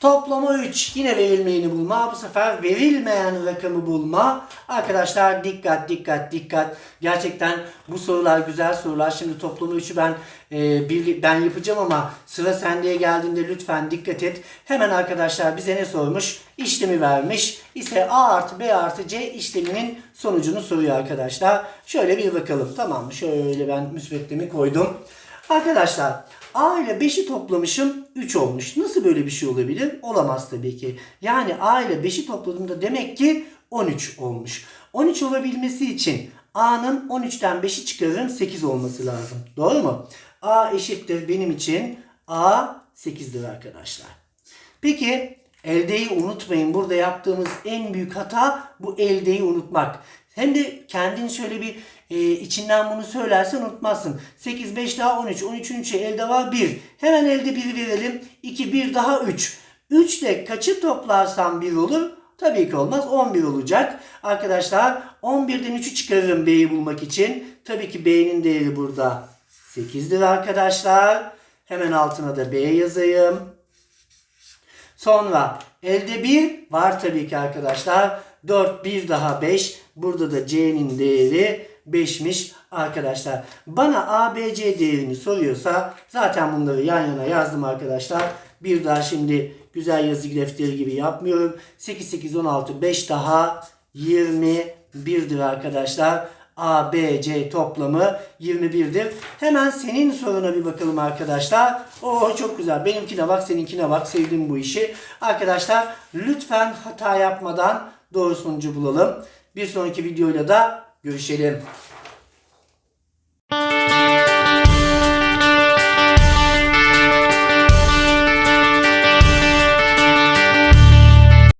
Toplama 3. Yine verilmeyeni bulma. Bu sefer verilmeyen rakamı bulma. Arkadaşlar dikkat dikkat dikkat. Gerçekten bu sorular güzel sorular. Şimdi toplama 3'ü ben e, bir, ben yapacağım ama sıra sendeye geldiğinde lütfen dikkat et. Hemen arkadaşlar bize ne sormuş? İşlemi vermiş. İse A artı B artı C işleminin sonucunu soruyor arkadaşlar. Şöyle bir bakalım. Tamam mı? Şöyle ben müsbetlemi koydum. Arkadaşlar A ile 5'i toplamışım 3 olmuş. Nasıl böyle bir şey olabilir? Olamaz tabii ki. Yani A ile 5'i topladığımda demek ki 13 olmuş. 13 olabilmesi için A'nın 13'ten 5'i çıkarırım 8 olması lazım. Doğru mu? A eşittir benim için A 8'dir arkadaşlar. Peki eldeyi unutmayın. Burada yaptığımız en büyük hata bu eldeyi unutmak. Hem de kendin şöyle bir e, içinden bunu söylersen unutmazsın. 8, 5 daha 13. 13'ün 3'ü elde var 1. Hemen elde 1 verelim. 2, 1 daha 3. 3 ile kaçı toplarsam 1 olur? Tabii ki olmaz. 11 olacak. Arkadaşlar 11'den 3'ü çıkarırım B'yi bulmak için. Tabii ki B'nin değeri burada 8'dir arkadaşlar. Hemen altına da B yazayım. Sonra elde 1 var tabii ki arkadaşlar. 4 1 daha 5. Burada da C'nin değeri 5'miş arkadaşlar. Bana ABC değerini soruyorsa zaten bunları yan yana yazdım arkadaşlar. Bir daha şimdi güzel yazı defteri gibi yapmıyorum. 8 8 16 5 daha 21'dir arkadaşlar. A, B, C toplamı 21'dir. Hemen senin soruna bir bakalım arkadaşlar. Oo çok güzel. Benimkine bak, seninkine bak. Sevdim bu işi. Arkadaşlar lütfen hata yapmadan doğru sonucu bulalım. Bir sonraki videoyla da görüşelim.